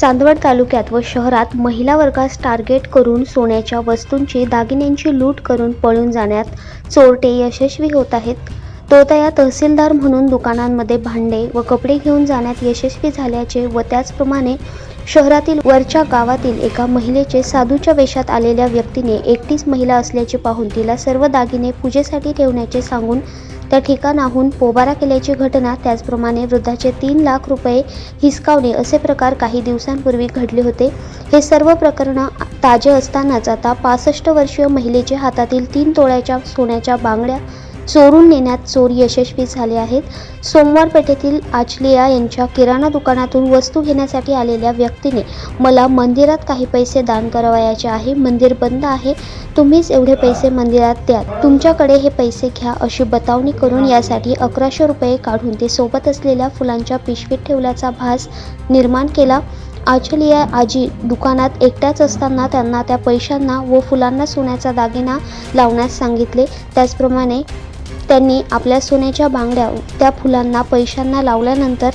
चांदवड तालुक्यात व शहरात महिला वर्गास टार्गेट करून सोन्याच्या वस्तूंची दागिन्यांची लूट करून पळून जाण्यात चोरटे यशस्वी होत आहेत. तोतया तहसीलदार म्हणून दुकानांमध्ये भांडे व कपडे घेऊन जाण्यात यशस्वी झाल्याचे व त्याचप्रमाणे शहरातील वरच्या गावातील एका महिलेचे साधूच्या वेशात आलेल्या व्यक्तीने एकटीच महिला असल्याचे पाहून तिला सर्व दागिने पूजेसाठी ठेवण्याचे सांगून त्या ठिकाणाहून पोबारा केल्याची घटना त्याचप्रमाणे वृद्धाचे तीन लाख रुपये हिसकावणे असे प्रकार काही दिवसांपूर्वी घडले होते. हे सर्व प्रकरणं ताजे असतानाच आता पासष्ट वर्षीय महिलेचे हातातील तीन तोळ्याच्या सोन्याच्या बांगड्या चोरून नेण्यात चोर यशस्वी झाले आहेत. सोमवार पेठेतील आचलिया यांच्या किराणा दुकानातून वस्तू घेण्यासाठी आलेल्या व्यक्तीने मला मंदिरात काही पैसे दान करावयाचे आहे. मंदिर बंद आहे. तुम्हीच एवढे पैसे मंदिरात द्या तुमच्याकडे हे पैसे घ्या अशी बतावणी करून यासाठी अकराशे रुपये काढून ते सोबत असलेल्या फुलांच्या पिशवीत ठेवल्याचा भास निर्माण केला. आचलिया आजी दुकानात एकट्याच असताना त्यांना त्या पैशांना व फुलांना सोन्याचा दागिना लावण्यास सांगितले. त्याचप्रमाणे त्यांनी आपल्या सोन्याच्या बांगड्या त्या फुलांना पैशांना लावल्यानंतर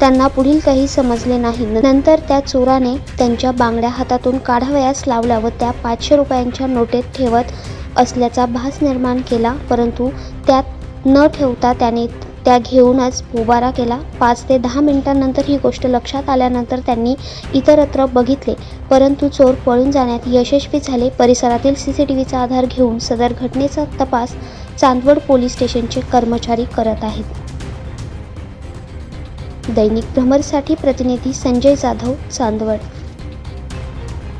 त्यांना पुढील काही समजले नाही. नंतर त्या चोराने त्यांच्या बांगड्या हातातून काढावयास लावल्या व त्या पाचशे रुपयांच्या नोटेत ठेवत असल्याचा भास निर्माण केला परंतु त्यात न ठेवता त्याने त्या घेऊनच पोबारा केला. पाच ते दहा मिनिटांनंतर ही गोष्ट लक्षात आल्यानंतर त्यांनी इतरत्र बघितले परंतु चोर पळून जाण्यात यशस्वी झाले. परिसरातील सी सी टी व्हीचा आधार घेऊन सदर घटनेचा तपास चांदवड पोलीस स्टेशनचे कर्मचारी करत आहेत. दैनिक भ्रमरसाठी प्रतिनिधी संजय जाधव चांदवड.